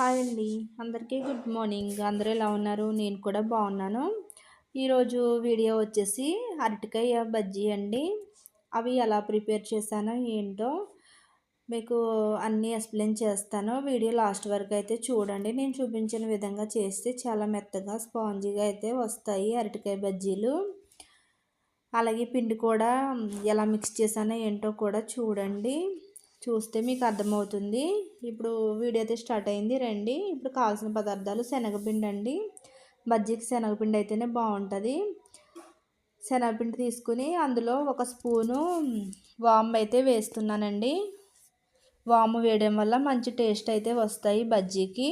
Hi అండి. అందరికీ good morning. అందరూ ఎలా ఉన్నారు? నేను కూడా బాగున్నాను. ఈరోజు వీడియో వచ్చేసి అరటికాయ బజ్జీ అండి. అవి ఎలా ప్రిపేర్ చేశానో ఏంటో మీకు అన్నీ ఎక్స్ప్లెయిన్ చేస్తాను. వీడియో లాస్ట్ వరకు అయితే చూడండి. నేను చూపించిన విధంగా చేస్తే చాలా మెత్తగా స్పాంజీగా అయితే వస్తాయి అరటికాయ బజ్జీలు. అలాగే పిండి కూడా ఎలా మిక్స్ చేశానో ఏంటో కూడా చూడండి. చూస్తే మీకు అర్థమవుతుంది. ఇప్పుడు వీడియో అయితే స్టార్ట్ అయింది. రండి. ఇప్పుడు కావాల్సిన పదార్థాలు శనగపిండి అండి బజ్జీకి శనగపిండి అయితేనే బాగుంటుంది. శనగపిండి తీసుకుని అందులో ఒక స్పూను వాము అయితే వేస్తున్నానండి. వాము వేయడం వల్ల మంచి టేస్ట్ అయితే వస్తాయి బజ్జీకి.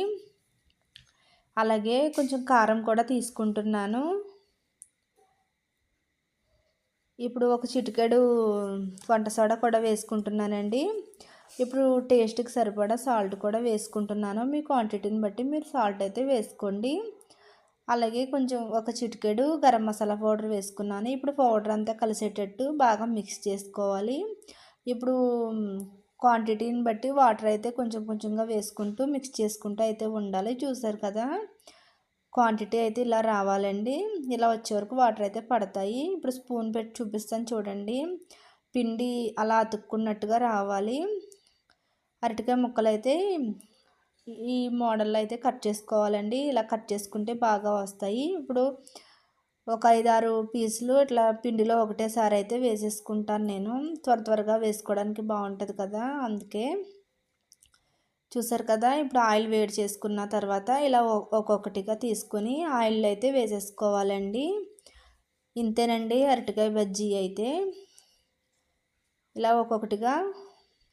అలాగే కొంచెం కారం కూడా తీసుకుంటున్నాను. ఇప్పుడు ఒక చిటికెడు వంట సోడా కూడా వేసుకుంటున్నానండి. ఇప్పుడు టేస్ట్కి సరిపడా సాల్ట్ కూడా వేసుకుంటున్నాను. మీ క్వాంటిటీని బట్టి మీరు సాల్ట్ అయితే వేసుకోండి. అలాగే కొంచెం ఒక చిటికెడు గరం మసాలా పౌడర్ వేసుకున్నాను. ఇప్పుడు పౌడర్ అంతా కలిసేటట్టు బాగా మిక్స్ చేసుకోవాలి. ఇప్పుడు క్వాంటిటీని బట్టి వాటర్ అయితే కొంచెం కొంచెంగా వేసుకుంటూ మిక్స్ చేసుకుంటూ అయితే ఉండాలి. చూసారు కదా? క్వాంటిటీ అయితే ఇలా రావాలండి. ఇలా వచ్చే వరకు వాటర్ అయితే పడతాయి. ఇప్పుడు స్పూన్ పెట్టి చూపిస్తాను చూడండి. పిండి అలా అతుక్కున్నట్టుగా రావాలి. అరటికాయ ముక్కలు అయితే ఈ మోడల్లో అయితే కట్ చేసుకోవాలండి. ఇలా కట్ చేసుకుంటే బాగా వస్తాయి. ఇప్పుడు ఒక ఐదారు పీసులు ఇట్లా పిండిలో ఒకటేసారి అయితే వేసేసుకుంటాను నేను. త్వర త్వరగా వేసుకోవడానికి బాగుంటుంది కదా అందుకే. చూసారు కదా? ఇప్పుడు ఆయిల్ వేడి చేసుకున్న తర్వాత ఇలా ఒక్కొక్కటిగా తీసుకొని ఆయిల్ అయితే వేసేసుకోవాలండి. ఇంతేనండి అరటికాయ బజ్జీ అయితే. ఇలా ఒక్కొక్కటిగా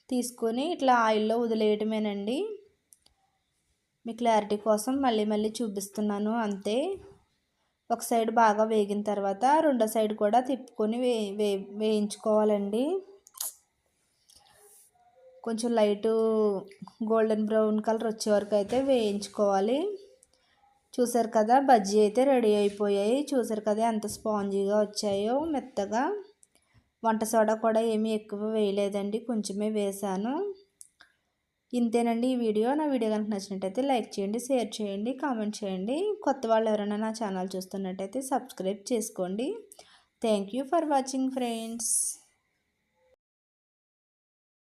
తీసుకొని ఇట్లా ఆయిల్లో వదిలేయటమేనండి. మీ క్లారిటీ కోసం మళ్ళీ మళ్ళీ చూపిస్తున్నాను అంతే. ఒక సైడ్ బాగా వేగిన తర్వాత రెండో సైడ్ కూడా తిప్పుకొని వే వేయించుకోవాలండి. కొంచెం లైట్ గోల్డెన్ బ్రౌన్ కలర్ వచ్చే వరకు అయితే వేయించుకోవాలి. చూసారు కదా బజ్జీ అయితే రెడీ అయిపోయాయి. చూసారు కదా ఎంత స్పాంజీగా వచ్చాయో మెత్తగా. వంట సోడా కూడా ఏమీ ఎక్కువ వేయలేదండి కొంచెమే వేసాను ఇంతేనండి ఈ వీడియో. నా వీడియో కనుక నచ్చినట్టయితే లైక్ చేయండి షేర్ చేయండి కామెంట్ చేయండి. కొత్త వాళ్ళు ఎవరైనా నా ఛానల్ చూస్తున్నట్టయితే సబ్స్క్రైబ్ చేసుకోండి. Thank you for watching friends.